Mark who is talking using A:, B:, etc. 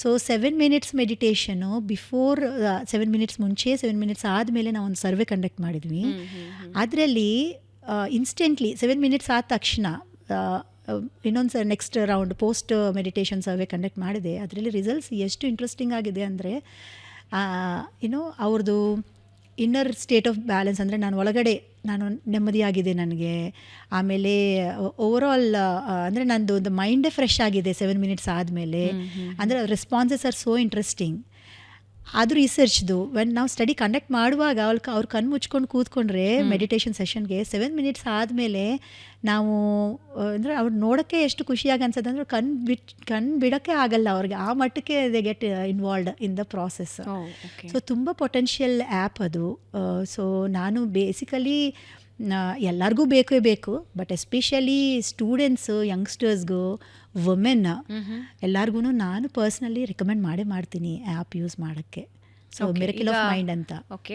A: So seven minutes meditation before seven minutes ಮುಂಚೆ seven minutes ಆದಮೇಲೆ ನಾವು ಒಂದು ಸರ್ವೆ ಕಂಡಕ್ಟ್ ಮಾಡಿದ್ವಿ ಅದರಲ್ಲಿ ಇನ್ಸ್ಟೆಂಟ್ಲಿ ಸೆವೆನ್ ಮಿನಿಟ್ಸ್ ಆದ ತಕ್ಷಣ ಇನ್ನೊಂದು sir next round post meditation survey conduct ಮಾಡಿದೆ ಅದರಲ್ಲಿ ರಿಸಲ್ಟ್ಸ್ ಎಷ್ಟು ಇಂಟ್ರೆಸ್ಟಿಂಗ್ ಆಗಿದೆ ಅಂದರೆ ಏನೋ ಅವ್ರದ್ದು ಇನ್ನರ್ ಸ್ಟೇಟ್ ಆಫ್ ಬ್ಯಾಲೆನ್ಸ್ ಅಂದರೆ ನಾನು ಒಳಗಡೆ ನಾನು ನೆಮ್ಮದಿಯಾಗಿದೆ ನನಗೆ. ಆಮೇಲೆ ಓವರಾಲ್ ಅಂದರೆ ನಂದು ಒಂದು ಮೈಂಡೇ ಫ್ರೆಶ್ ಆಗಿದೆ ಸೆವೆನ್ ಮಿನಿಟ್ಸ್ ಆದಮೇಲೆ. ಅಂದರೆ ರೆಸ್ಪಾನ್ಸಸ್ ಆರ್ ಸೋ ಇಂಟ್ರೆಸ್ಟಿಂಗ್ ಅದು ರಿಸರ್ಚ್ದು ವೆನ್ ನಾವು ಸ್ಟಡಿ ಕಂಡಕ್ಟ್ ಮಾಡುವಾಗ ಅವ್ಳು ಅವ್ರು ಕಣ್ಣು ಮುಚ್ಕೊಂಡು ಕೂತ್ಕೊಂಡ್ರೆ ಮೆಡಿಟೇಷನ್ ಸೆಷನ್ಗೆ ಸೆವೆನ್ ಮಿನಿಟ್ಸ್ ಆದಮೇಲೆ ನಾವು ಅಂದರೆ ಅವ್ರು ನೋಡೋಕ್ಕೆ ಎಷ್ಟು ಖುಷಿಯಾಗಿ ಅನ್ಸುತ್ತೆ ಅಂದರೆ ಕಣ್ಣು ಬಿಟ್ ಕಣ್ಣು ಬಿಡೋಕ್ಕೆ ಆಗಲ್ಲ ಅವ್ರಿಗೆ. ಆ ಮಟ್ಟಕ್ಕೆ they get involved in the process so ತುಂಬ ಪೊಟೆನ್ಷಿಯಲ್ ಆ್ಯಪ್ ಅದು. ಸೊ ನಾನು ಬೇಸಿಕಲಿ ಎಲ್ಲರಿಗೂ ಬೇಕೇ ಬೇಕು ಬಟ್ ಎಸ್ಪೆಷಲಿ ಸ್ಟೂಡೆಂಟ್ಸು ಯಂಗ್ಸ್ಟರ್ಸ್ಗೂ ವುಮೆನ್ ಎಲ್ಲರಿಗೂ ನಾನು ಪರ್ಸ್ನಲಿ ರೆಕಮೆಂಡ್ ಮಾಡೇ ಮಾಡ್ತೀನಿ ಆ್ಯಪ್ ಯೂಸ್ ಮಾಡೋಕ್ಕೆ. ಸೊ ಮಿರಕಿಲ್ ಆಫ್ ಮೈಂಡ್ ಅಂತ.
B: ಓಕೆ